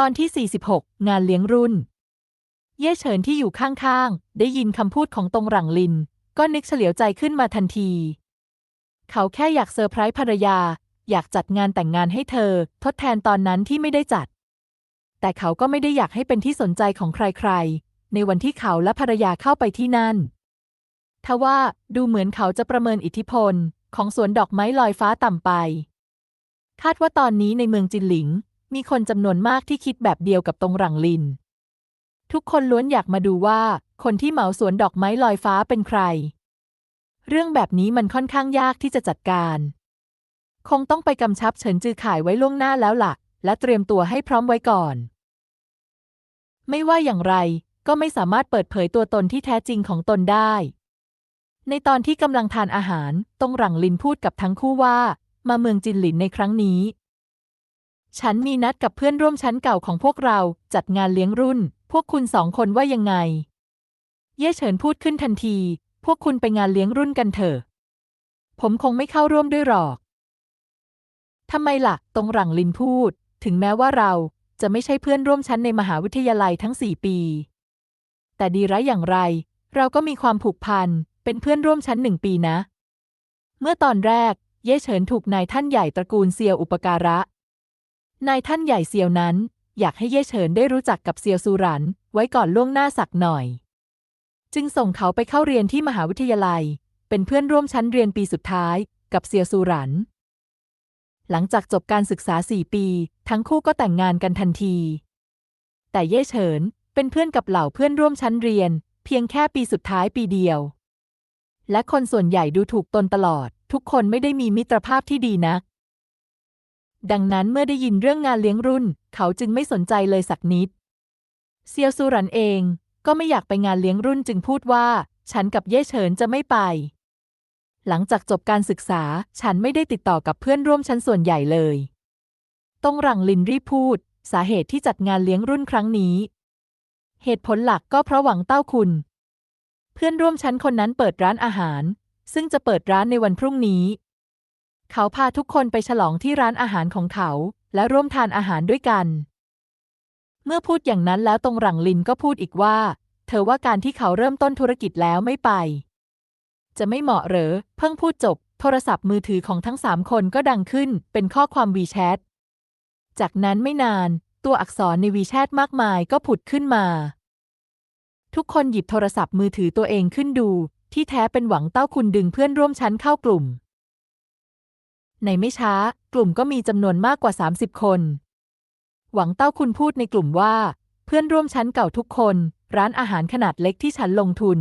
ตอนที่ 46 งานเลี้ยงรุ่น เย่เฉินที่อยู่ข้างๆ ได้ยินคำพูดของตงหลังลิน ก็นึกเฉลียวใจขึ้นมาทันที เขาแค่อยากเซอร์ไพรส์ภรรยา อยากจัดงานแต่งงานให้เธอ ทดแทนตอนนั้นที่ไม่ได้จัด แต่เขาก็ไม่ได้อยากให้เป็นที่สนใจของใครๆ ในวันที่เขาและภรรยาเข้าไปที่นั่นทว่าดูเหมือนเขาจะประเมินอิทธิพล ของสวนดอกไม้ลอยฟ้าต่ำไป คาดว่าตอนนี้ในเมืองจินหลิง มีคนจำนวนมากที่คิดแบบเดียวกับตรงหลังลิน ทุกคนล้วนอยากมาดูว่า คนที่เหมาสวนดอกไม้ลอยฟ้าเป็นใคร เรื่องแบบนี้มันค่อนข้างยากที่จะจัดการ คงต้องไปกำชับเฉินจือข่ายไว้ล่วงหน้าแล้วล่ะ และเตรียมตัวให้พร้อมไว้ก่อน ไม่ว่าอย่างไรก็ไม่สามารถเปิดเผยตัวตนที่แท้จริงของตนได้ ในตอนที่กำลังทานอาหาร ตรงหลังลินพูดกับทั้งคู่ว่า มาเมืองจินหลินในครั้งนี้ ฉันมีนัดกับเพื่อนร่วมชั้นเก่าของพวกเราจัดงานเลี้ยงรุ่น พวกคุณสองคนว่ายังไง เย่เฉินพูดขึ้นทันที พวกคุณไปงานเลี้ยงรุ่นกันเถอะ ผมคงไม่เข้าร่วมด้วยหรอกทำไมล่ะ ตรงหลังลินพูด ถึงแม้ว่าเราจะไม่ใช่เพื่อนร่วมชั้นในมหาวิทยาลัยทั้งสี่ปี แต่ดีร้ายอย่างไร เราก็มีความผูกพัน เป็นเพื่อนร่วมชั้นหนึ่งปีนะ เมื่อตอนแรก เย่เฉินถูกนายท่านใหญ่ตระกูลเซียวอุปการะ นายท่านใหญ่เซียวนั้น อยากให้เย่เฉินได้รู้จักกับเซียวซูหรันไว้ก่อนล่วงหน้าสักหน่อย จึงส่งเขาไปเข้าเรียนที่มหาวิทยาลัย เป็นเพื่อนร่วมชั้นเรียนปีสุดท้ายกับเซียวซูหรันหลังจากจบการศึกษาสี่ปี ทั้งคู่ก็แต่งงานกันทันที แต่เย่เฉินเป็นเพื่อนกับเหล่าเพื่อนร่วมชั้นเรียน เพียงแค่ปีสุดท้ายปีเดียว และคนส่วนใหญ่ดูถูกตนตลอด ทุกคนไม่ได้มีมิตรภาพที่ดีนัก ดังนั้นเมื่อได้ยินเรื่องงานเลี้ยงรุ่น เขาจึงไม่สนใจเลยสักนิด เซียวซูรันเองก็ไม่อยากไปงานเลี้ยงรุ่นจึงพูดว่า ฉันกับเย่เฉินจะไม่ไป หลังจากจบการศึกษาฉันไม่ได้ติดต่อกับเพื่อนร่วมชั้นส่วนใหญ่เลยตงหลังลินรีพูด สาเหตุที่จัดงานเลี้ยงรุ่นครั้งนี้ เหตุผลหลักก็เพราะหวังเต้าคุณ เพื่อนร่วมชั้นคนนั้นเปิดร้านอาหาร ซึ่งจะเปิดร้านในวันพรุ่งนี้ เขาพาทุกคนไปฉลองที่ร้านอาหารของเขา และร่วมทานอาหารด้วยกัน เมื่อพูดอย่างนั้นแล้วตรงหลังลินก็พูดอีกว่า เธอว่าการที่เขาเริ่มต้นธุรกิจแล้วไม่ไป จะไม่เหมาะหรอ เพิ่งพูดจบ โทรศัพท์มือถือของทั้งสามคนก็ดังขึ้น เป็นข้อความวีแชท จากนั้นไม่นาน ตัวอักษรในวีแชทมากมายก็ผุดขึ้นมา ทุกคนหยิบโทรศัพท์มือถือตัวเองขึ้นดู ที่แท้เป็นหวังเต้าคุณดึงเพื่อนร่วมชั้นเข้ากลุ่ม ในไม่ช้ากลุ่มก็มีจำนวนมากกว่า 30 คน หวังเต้าคุณพูดในกลุ่มว่า เพื่อนร่วมชั้นเก่าทุกคน ร้านอาหารขนาดเล็กที่ฉันลงทุน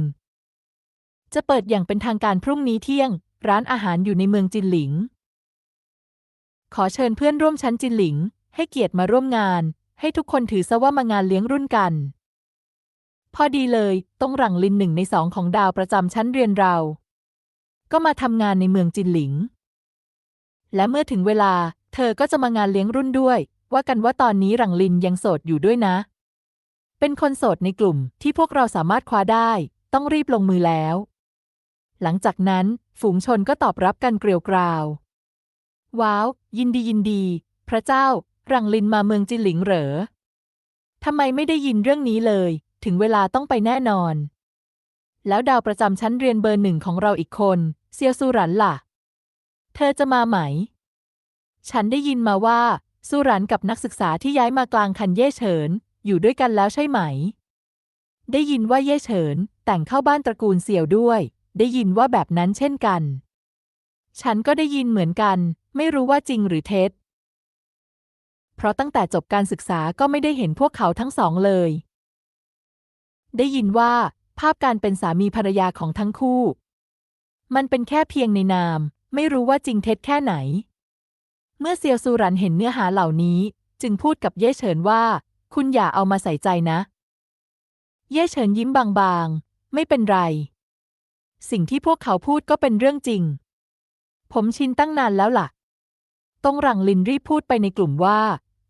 จะเปิดอย่างเป็นทางการพรุ่งนี้เที่ยง ร้านอาหารอยู่ในเมืองจินหลิง ขอเชิญเพื่อนร่วมชั้นจินหลิง ให้เกียรติมาร่วมงาน ให้ทุกคนถือซะว่ามางานเลี้ยงรุ่นกัน พอดีเลยตรงหลังลินหนึ่งในสองของดาวประจำชั้นเรียนเรา ก็มาทำงานในเมืองจินหลิง และเมื่อถึงเวลา เธอก็จะมางานเลี้ยงรุ่นด้วย ว่ากันว่าตอนนี้หลังลินยังโสดอยู่ด้วยนะ เป็นคนโสดในกลุ่มที่พวกเราสามารถคว้าได้ ต้องรีบลงมือแล้ว หลังจากนั้นฝูงชนก็ตอบรับกันเกลียวกราว ว้าว ยินดียินดี พระเจ้าหลังลินมาเมืองจิหลิงเหรอทำไมไม่ได้ยินเรื่องนี้เลย ถึงเวลาต้องไปแน่นอน แล้วดาวประจำชั้นเรียนเบอร์หนึ่งของเราอีกคน เซียวซูหรันล่ะ เธอจะมาไหม ฉันได้ยินมาว่าซูหรันกับนักศึกษาที่ย้ายมากลางคันเย่เฉิน อยู่ด้วยกันแล้วใช่ไหม ได้ยินว่าเย่เฉิน แต่งเข้าบ้านตระกูลเสี่ยวด้วย ได้ยินว่าแบบนั้นเช่นกัน ฉันก็ได้ยินเหมือนกัน ไม่รู้ว่าจริงหรือเท็จ เพราะตั้งแต่จบการศึกษาก็ไม่ได้เห็นพวกเขาทั้งสองเลย ได้ยินว่า ภาพการเป็นสามีภรรยาของทั้งคู่ มันเป็นแค่เพียงในนาม ไม่รู้ว่าจริงเท็จแค่ไหน เมื่อเซียวซูรันเห็นเนื้อหาเหล่านี้ จึงพูดกับเย่เฉินว่า คุณอย่าเอามาใส่ใจนะ เย่เฉินยิ้มบางๆ ไม่เป็นไร สิ่งที่พวกเขาพูดก็เป็นเรื่องจริง ผมชินตั้งนานแล้วล่ะตงหลังลินรีบพูดไปในกลุ่มว่า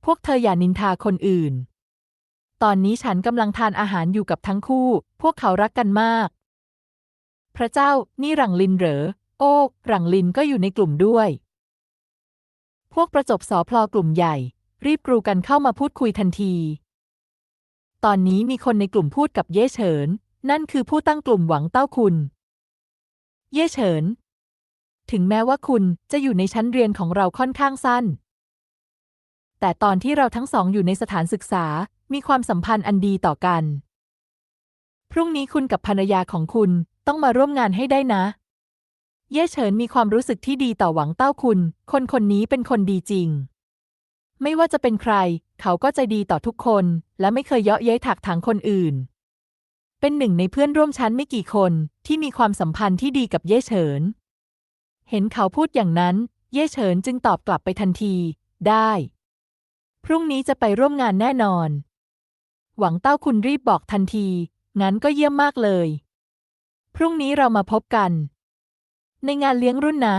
พวกเธออย่านินทาคนอื่น ตอนนี้ฉันกำลังทานอาหารอยู่กับทั้งคู่ พวกเขารักกันมาก พระเจ้านี่หลังลินเหรอ โอ้หลังลินก็อยู่ในกลุ่มด้วย พวกประจบสอพลอกลุ่มใหญ่ รีบกรูกันเข้ามาพูดคุยทันที ตอนนี้มีคนในกลุ่มพูดกับเย่เฉิน นั่นคือผู้ตั้งกลุ่มหวังเต้าคุณ เย่เฉิน ถึงแม้ว่าคุณจะอยู่ในชั้นเรียนของเราค่อนข้างสั้น แต่ตอนที่เราทั้งสองอยู่ในสถานศึกษา มีความสัมพันธ์อันดีต่อกัน พรุ่งนี้คุณกับภรรยาของคุณต้องมาร่วมงานให้ได้นะ เย่เฉินมีความรู้สึกที่ดีต่อหวังเต้าคุณ คนคนนี้เป็นคนดีจริง ไม่ว่าจะเป็นใคร เขาก็ใจดีต่อทุกคน และไม่เคยเยาะเย้ยถักถางคนอื่น เป็นหนึ่งในเพื่อนร่วมชั้นไม่กี่คนที่มีความสัมพันธ์ที่ดีกับเย่เฉิน เห็นเขาพูดอย่างนั้น เย่เฉินจึงตอบกลับไปทันที ได้ พรุ่งนี้จะไปร่วมงานแน่นอน หวังเต้าคุณรีบบอกทันที งั้นก็เยี่ยมมากเลย พรุ่งนี้เรามาพบกัน ในงานเลี้ยงรุ่นนะ